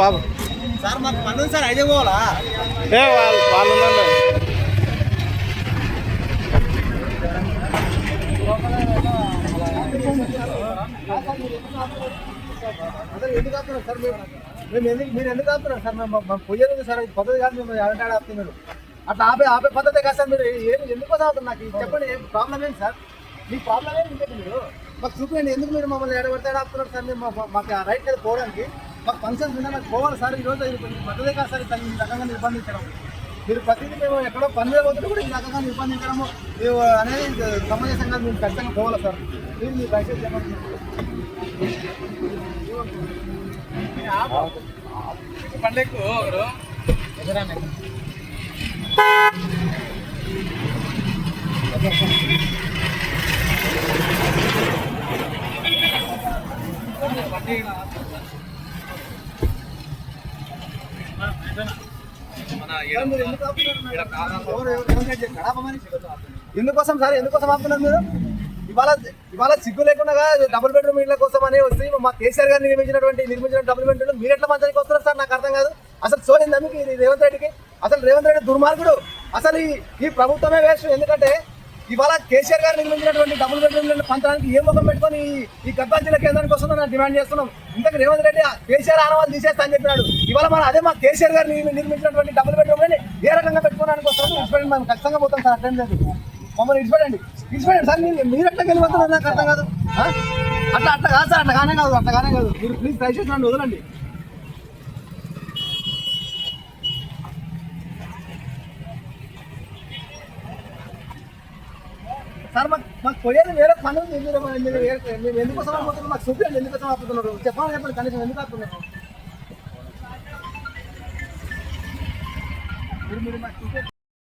బాబు. Sir మాకు పని ఉంది సార్ అయితే పోవాలా? ఏ వాళ్ళు వాళ్ళు ఉందండి అసలు ఎందుకు సార్? మీరు మేము ఎందుకు మీరు ఎందుకు ఆపుతున్నారు సార్? మేము పోయేది సార్ పద్ధతి కాదు మేము ఎలాంటి ఆపుతున్నారు? అట్లా ఆపే ఆపే పద్ధతే కాదు సార్ మీరు ఏం ఎందుకు ఆపుతున్నారు? నాకు చెప్పండి ఏం ప్రాబ్లం ఏంటి సార్? మీ ప్రాబ్లం ఏంటి ఇంకేంటి మీరు. మాకు చూపించండి ఎందుకు మీరు మమ్మల్ని ఎడబడితే ఆపుతున్నారు సార్? మేము మా- మాకు ఆ రైట్ లేదు పోవడానికి మాకు ఫంక్షన్స్ ఉందా నాకు పోవాలి సార్ ఈరోజు ఇది పద్ధతే కాదు సార్ ఈ రకంగా నిర్బంధించడం. మీరు ప్రతిదీ మేము ఎక్కడో పని మీద పోతే కూడా ఈ రకంగా నిర్బంధించడము మేము అనేది సమావేశంగా మేము ఖచ్చితంగా పోవాలి సార్. మీరు మీ దయచేసి చెప్పండి. మీరు ఎందుకోసం సార్? ఎందుకోసం ఆపుతున్నారు మీరు? ఇవాళ ఇవాళ సిగ్గు లేకుండా డబుల్ బెడ్రూమ్ ఇళ్ళ కోసం అని వస్తే మా కేసీఆర్ గారు నిర్మించినటువంటి నిర్మించిన డబుల్ బెడ్రూమ్ మీరు ఎట్లా మంచానికి వస్తున్నారు సార్? నాకు అర్థం కాదు. అసలు సోలిందా మీకు ఇది రేవంత్ రెడ్డికి? అసలు రేవంత్ రెడ్డి దుర్మార్గుడు. అసలు ఈ ఈ ప్రభుత్వమే వేస్ట్. ఎందుకంటే ఇవాళ కేసీఆర్ గారు నిర్మించినటువంటి డబుల్ బెడ్రూమ్ పంచడానికి ఏ ముఖం పెట్టుకొని ఈ- ఈ గద్దా జిల్లా కేంద్రానికి వస్తుందని నేను డిమాండ్ చేస్తున్నాం. ఇంతకు రేవంత్ రెడ్డి కేసీఆర్ ఆనవాళ్ళు తీసేస్తా అని చెప్పినాడు. ఇవాళ మన అదే మా కేసీఆర్ గారు నిర్మించినటువంటి డబుల్ బెడ్రూమ్ ఏ రకంగా పెట్టుకోవడానికి వస్తామో ఇన్స్పెక్టర్ మనం ఖచ్చితంగా పోతాం సార్ అర్థం లేదు. మమ్మల్ని ఇన్స్పెక్టండి ఇన్స్పెక్టర్ సార్ మీరు మీరు ఎట్లా గెలిపోతున్నారు నాకు అర్థం కాదు. అట్లా అట్లా కాదు సార్ అట్లా కానే కాదు అట్లా కానే కాదు. మీరు ప్లీజ్ దయచేసి నన్ను వదలండి. సార్ మాకు మాకు పోయేది వేరే పని ఉంది మీరు మీరు మీరు ఎందుకోసం ఆపుతున్నారు? మాకు చూపించండి ఎందుకోసం ఆపుతున్నారు? చెప్పాలి చెప్పండి కనీసం ఎందుకు ఆపుతున్నారు? మీరు మీరు మాకు చూపించండి